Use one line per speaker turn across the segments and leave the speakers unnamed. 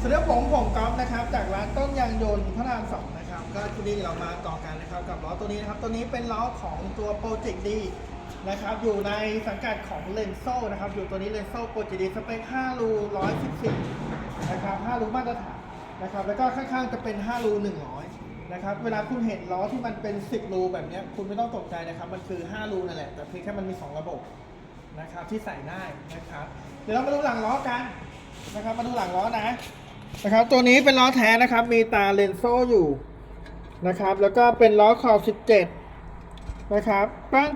สวัสดีครับผมผมก๊อฟนะครับจากร้านต้นยางยนต์พระรามสองนะครับก็ทีนี้เรามาต่อกันนะครับกับล้อตัวนี้นะครับตัวนี้เป็นล้อของตัวโปรเจกต์ดีนะครับอยู่ในสังกัดของเลนโซนะครับอยู่ตัวนี้เลนโซโปรเจกต์ดีสเปค5รู114นะครับ5รูมาตรฐานนะครับแล้วก็ข้างๆจะเป็น5รู100นะครับเวลาคุณเห็นล้อที่มันเป็น 10 รูแบบนี้คุณไม่ต้องตกใจนะครับมันคือ5รูนั่นแหละแต่เพียงแค่มันมี 2 ระบบนะครับที่ใส่ได้นะครับเดี๋ยวเรามาดูหลังล้อกันนะครับมาดูหลังล้อนะ นะครับ ตัวนี้เป็นล้อแท้นะครับ มีตาเลนโซ่อยู่นะครับ แล้วก็เป็นล้อขอบ17 นะครับป้าง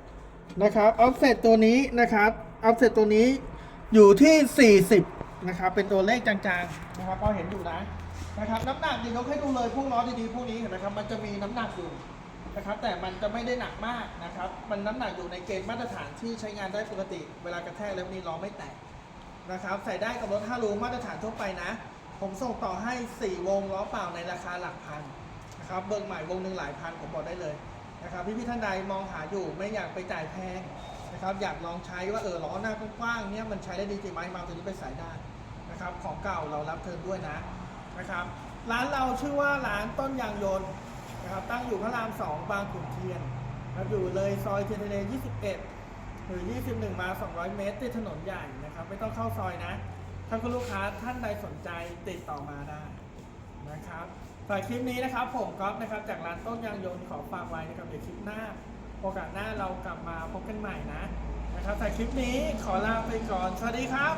7นะครับออฟเซตตัวนี้นะครับออฟเซตตัวนี้อยู่ที่ 40 นะครับ เป็นตัวเลขจางๆนะครับเราเห็นอยู่นะนะครับน้ำหนักดียกให้ดูเลยพวกล้อดีๆพวกนี้เห็นไหมครับ มันจะมีน้ำหนักอยู่นะครับ แต่มันจะไม่ได้หนักมากนะครับ มันน้ำหนักอยู่ในเกณฑ์มาตรฐานที่ใช้งานได้ปกติ เวลากระแทกแล้วนี้ล้อไม่แตก นะครับ ใส่ได้กับรถ5รูมาตรฐานทั่วไปนะ ผมส่งต่อให้ 4 วงล้อเปล่าในราคาหลักพันนะครับเบิกใหม่วงหนึ่งหลายพันผมบอกได้เลยนะครับพี่พี่ท่านใดมองหาอยู่ไม่อยากไปจ่ายแพงนะครับอยากลองใช้ว่าเออล้อหน้ากว้างๆเนี่ยมันใช้ได้ดีจริงไหมมาตัวนี้ไปใส่ได้นะครับของเก่าเรารับเทิร์นด้วยนะนะครับร้านเราชื่อว่าร้านต้นยางยนต์นะครับตั้งอยู่พระราม 2 บางขุนเทียนนะครับอยู่เลยซอยเทียนทะเล 21 หรือ 21 มา 200 เมตร ติดถนนใหญ่นะครับ ไม่ต้องเข้าซอยนะ ถ้าคุณลูกค้าท่านใดสนใจติดต่อมาได้นะครับฝากคลิปนี้นะครับ ผมก๊อฟนะครับ จากร้านต้นยางยนต์ขอฝากไว้นะครับเดี๋ยวคลิปหน้า โอกาสหน้าเรากลับมาพบกันใหม่นะนะครับแต่คลิปนี้ขอลาไปก่อน สวัสดีครับ